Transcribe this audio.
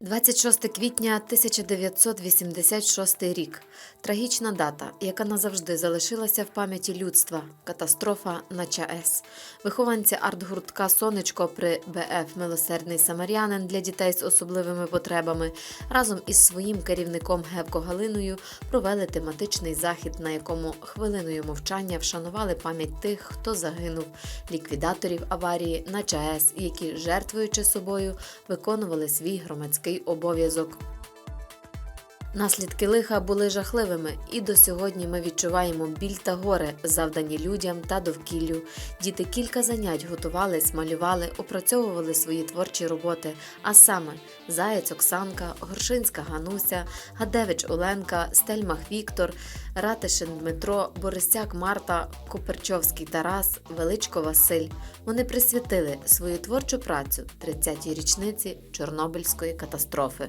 26 квітня 1986 рік. Трагічна дата, яка назавжди залишилася в пам'яті людства. Катастрофа на ЧАЕС. Вихованці артгуртка Сонечко при БФ Милосердний Самарянин для дітей з особливими потребами разом із своїм керівником Гевко Галиною провели тематичний захід, на якому хвилиною мовчання вшанували пам'ять тих, хто загинув, ліквідаторів аварії на ЧАЕС, які, жертвуючи собою, виконували свій громадський обов'язок. Наслідки лиха були жахливими, і до сьогодні ми відчуваємо біль та горе, завдані людям та довкіллю. Діти кілька занять готувались, малювали, опрацьовували свої творчі роботи. А саме Заєць Оксанка, Горшинська Гануся, Гадевич Оленка, Стельмах Віктор, Ратишин Дмитро, Борисяк Марта, Коперчовський Тарас, Величко Василь. Вони присвятили свою творчу працю 30-й річниці Чорнобильської катастрофи.